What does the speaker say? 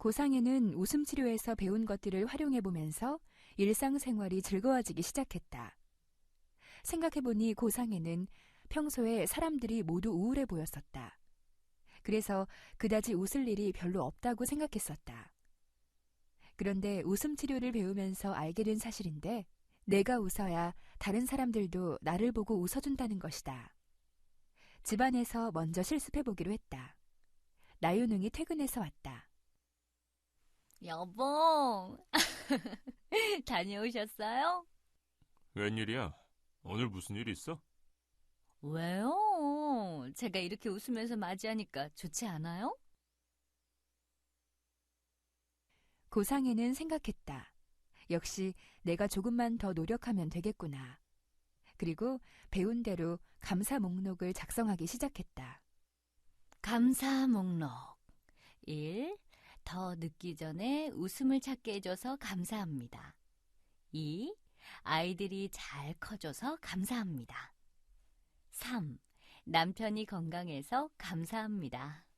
고상해는 웃음 치료에서 배운 것들을 활용해 보면서 일상생활이 즐거워지기 시작했다. 생각해보니 고상해는 평소에 사람들이 모두 우울해 보였었다. 그래서 그다지 웃을 일이 별로 없다고 생각했었다. 그런데 웃음 치료를 배우면서 알게 된 사실인데 내가 웃어야 다른 사람들도 나를 보고 웃어준다는 것이다. 집안에서 먼저 실습해 보기로 했다. 나윤웅이 퇴근해서 왔다. 여보, 다녀오셨어요? 웬일이야? 오늘 무슨 일 있어? 왜요? 제가 이렇게 웃으면서 맞이하니까 좋지 않아요? 고상해는 생각했다. 역시 내가 조금만 더 노력하면 되겠구나. 그리고 배운 대로 감사 목록을 작성하기 시작했다. 감사 목록. 1. 더 늦기 전에 웃음을 찾게 해줘서 감사합니다. 2. 아이들이 잘 커줘서 감사합니다. 3. 남편이 건강해서 감사합니다.